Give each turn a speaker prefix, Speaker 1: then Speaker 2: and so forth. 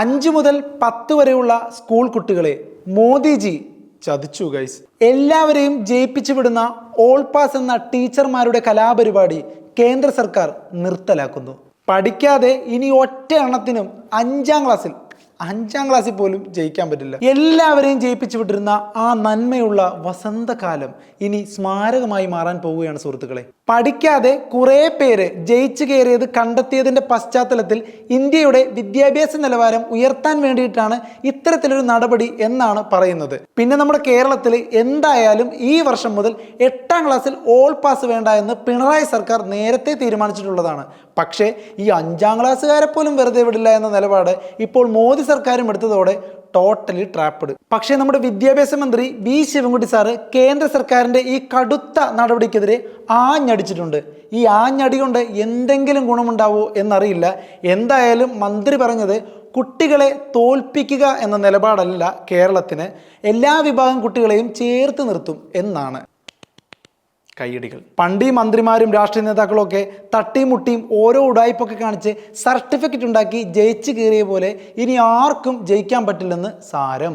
Speaker 1: അഞ്ചു മുതൽ പത്ത് വരെയുള്ള സ്കൂൾ കുട്ടികളെ മോദിജി ചതിച്ചു ഗൈസ് എല്ലാവരെയും ജയിപ്പിച്ചു വിടുന്ന ഓൾ പാസ് എന്ന ടീച്ചർമാരുടെ കലാപരിപാടി കേന്ദ്ര സർക്കാർ നിർത്തലാക്കുന്നു. പഠിക്കാതെ ഇനി ഒറ്റ എണ്ണത്തിനും അഞ്ചാം ക്ലാസ്സിൽ അഞ്ചാം ക്ലാസ്സിൽ പോലും ജയിക്കാൻ പറ്റില്ല. എല്ലാവരെയും ജയിപ്പിച്ചു വിട്ടിരുന്ന ആ നന്മയുള്ള വസന്തകാലം ഇനി സ്മാരകമായി മാറാൻ പോവുകയാണ് സുഹൃത്തുക്കളെ. പഠിക്കാതെ കുറേ പേര് ജയിച്ചു കയറിയത് കണ്ടെത്തിയതിന്റെ പശ്ചാത്തലത്തിൽ ഇന്ത്യയുടെ വിദ്യാഭ്യാസ നിലവാരം ഉയർത്താൻ വേണ്ടിയിട്ടാണ് ഇത്തരത്തിലൊരു നടപടി എന്നാണ് പറയുന്നത്. പിന്നെ നമ്മുടെ കേരളത്തിൽ എന്തായാലും ഈ വർഷം മുതൽ എട്ടാം ക്ലാസ്സിൽ ഓൾ പാസ് വേണ്ട എന്ന് പിണറായി സർക്കാർ നേരത്തെ തീരുമാനിച്ചിട്ടുള്ളതാണ്. പക്ഷേ ഈ അഞ്ചാം ക്ലാസ്സുകാരെ പോലും വെറുതെ വിടില്ല എന്ന നിലപാട് ഇപ്പോൾ മോദി സർക്കാരും എടുത്തതോടെ ടോട്ടലി ട്രാപ്പഡ് പക്ഷേ നമ്മുടെ വിദ്യാഭ്യാസ മന്ത്രി വി ശിവൻകുട്ടി സാറ് കേന്ദ്ര സർക്കാരിന്റെ ഈ കടുത്ത നടപടിക്കെതിരെ ആഞ്ഞടിച്ചിട്ടുണ്ട്. ഈ ആഞ്ഞടി കൊണ്ട് എന്തെങ്കിലും ഗുണമുണ്ടാവോ എന്നറിയില്ല. എന്തായാലും മന്ത്രി പറഞ്ഞത് കുട്ടികളെ തോൽപ്പിക്കുക എന്ന നിലപാടല്ല കേരളത്തിന്. എല്ലാ വിഭാഗം കുട്ടികളെയും ചേർത്ത് നിർത്തും എന്നാണ്. കൈയടികൾ പണ്ട് ഈ മന്ത്രിമാരും രാഷ്ട്രീയ നേതാക്കളും ഒക്കെ തട്ടിയും മുട്ടിയും ഓരോ ഉടായ്പൊക്കെ കാണിച്ച് സർട്ടിഫിക്കറ്റ് ഉണ്ടാക്കി ജയിച്ചു കയറിയ പോലെ ഇനി ആർക്കും ജയിക്കാൻ പറ്റില്ലെന്ന് സാരം.